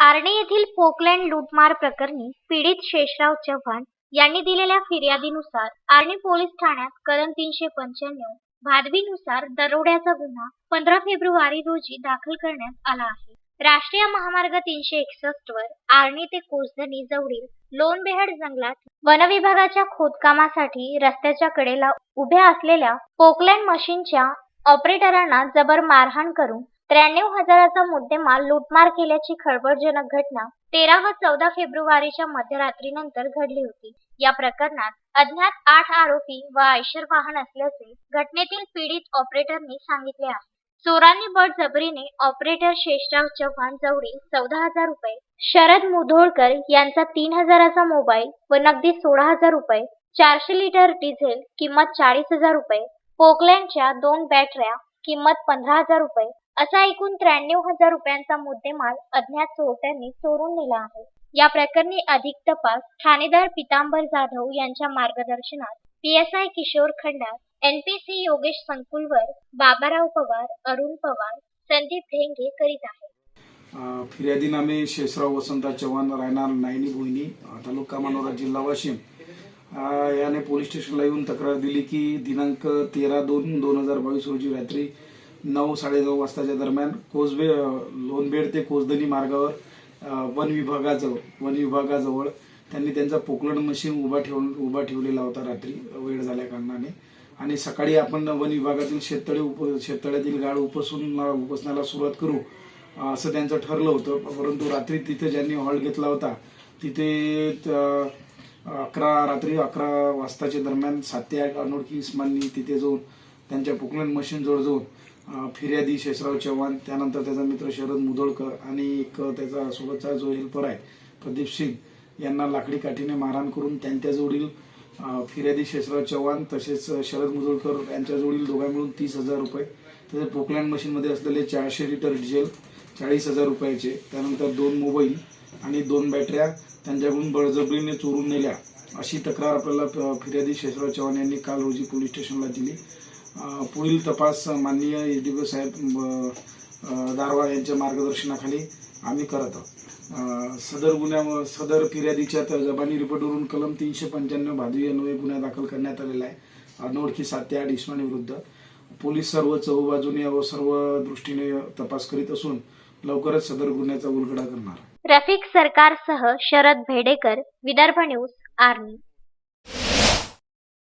आर्णी येथील पोकलँड लूटमार प्रकरणी पीडित शेषराव चव्हाण यांनी दिलेल्या फिर्यादीनुसार आर्णी पोलीस ठाण्यात कलम तीनशे पंच्याण्णव भादवीनुसार दरोड्याचा गुन्हा पंधरा फेब्रुवारी रोजी दाखल करण्यात आला आहे. राष्ट्रीय महामार्ग तीनशे एकसष्ट वर आर्णी ते कोसधनी जवळील लोणबेहड जंगलात वन विभागाच्या खोदकामासाठी रस्त्याच्या कडेला उभ्या असलेल्या पोकलँड मशीनच्या ऑपरेटरांना जबर मारहाण करून त्र्याण्णव हजाराचा मुद्देमाल लूटमार केल्याची खळबळजनक घटना तेरा व चौदा फेब्रुवारीच्या मध्यरात्रीनंतर घडली होती. या प्रकरणात अज्ञात आठ आरोपी व आयशर वाहन असल्याचे घटनेतील पीडित ऑपरेटरने सांगितले आहे. चोरांनी बळजबरीने ऑपरेटर शेषराव चव्हाण जवळी चौदा हजार रुपये शरद मुधोळकर यांचा तीन हजाराचा मोबाईल व नगदी सोळा हजार रुपये चारशे लिटर डिझेल किंमत चाळीस हजार रुपये पोकलँडच्या दोन बॅटऱ्या किंमत पंधरा हजार रुपये असा एकूण त्र्याण्णव हजार रुपयांचा मुद्देमाल अज्ञात चोरट्यांनी चोरून नेला आहे. या प्रकरणी अधिक तपास ठाणेदार पितांबर जाधव यांच्या मार्गदर्शनात P S I Kishor Khandar NPC Yogesh Sankulwar Baburao Pawar Arun Pawar Sandeep Dhenge करीत आहेत. फिर्यादीनामे शेषराव वसंतराव चव्हाण राहणार नायनी भोईनी तालुका मनोरा जिल्हा वाशिम. याने पोलीस स्टेशनला येऊन तक्रार दिली की दिनांक तेरा दोन दोन हजार बावीस रोजी रात्री नऊ साडेनऊ वाजताच्या दरम्यान कोसबे लोणबेड ते कोसदनी मार्गावर वन विभागाजवळ वन विभागाजवळ त्यांनी त्यांचा पोकलण मशीन उभा ठेवून उभा ठेवलेला होता रात्री वेळ झाल्या कारणाने. आणि सकाळी आपण वन विभागातील शेततळे उप शेततळ्यातील गाळ उपसून उपसण्याला सुरुवात करू असं त्यांचं ठरलं होतं. परंतु रात्री तिथे ज्यांनी हॉल्ट घेतला होता तिथे अकरा रात्री अकरा वाजताच्या दरम्यान सात ते आठ अनोळखी इस्मांनी तिथे जाऊन त्यांच्या पुकलन मशीन जोडजोड फिर्यादी शेषराव चव्हाण त्यानंतर त्याचा मित्र शरद मुदोळकर आणि एक त्याचा सोबतचा जो हेल्पर आहे प्रदीप सिंग यांना लाकडी काठीने मारहाण करून त्यांच्याजवळील जोडील फिर्यादी शेषराव चव्हाण तसेच शरद मुदोळकर यांच्याजवळील दोघा मिळून तीस हजार रुपये तसेच पोकलँड मशीनमध्ये असलेले चारशे लिटर डिझेल चाळीस हजार रुपयाचे त्यानंतर दोन मोबाईल आणि दोन बॅटऱ्या त्यांच्याकडून बळजबरीने चोरून नेल्या अशी तक्रार आपल्याला फिर्यादी शेषराव चव्हाण यांनी काल रोजी पोलीस स्टेशनला दिली. पुढील तपास माननीय एच डी साहेब दारवा यांच्या मार्गदर्शनाखाली आम्ही करत आहोत. सदर गुन्ह्या सदर फिर्यादीच्या तर जबानी रिपोर्टवरून कलम तीनशे पंच्याण्णव भादवी अन्वये गुन्हा दाखल करण्यात आलेला आहे. अनोळखी सात ते आठ इस्मानीविरुद्ध पोलीस सर्व चौबाजूने व सर्व दृष्टीने तपास करीत असून लवकरच सदर गुन्ह्याचा उलगडा करणार. रफिक सरकारसह शरद भेडेकर विदर्भ न्यूज आर्मी.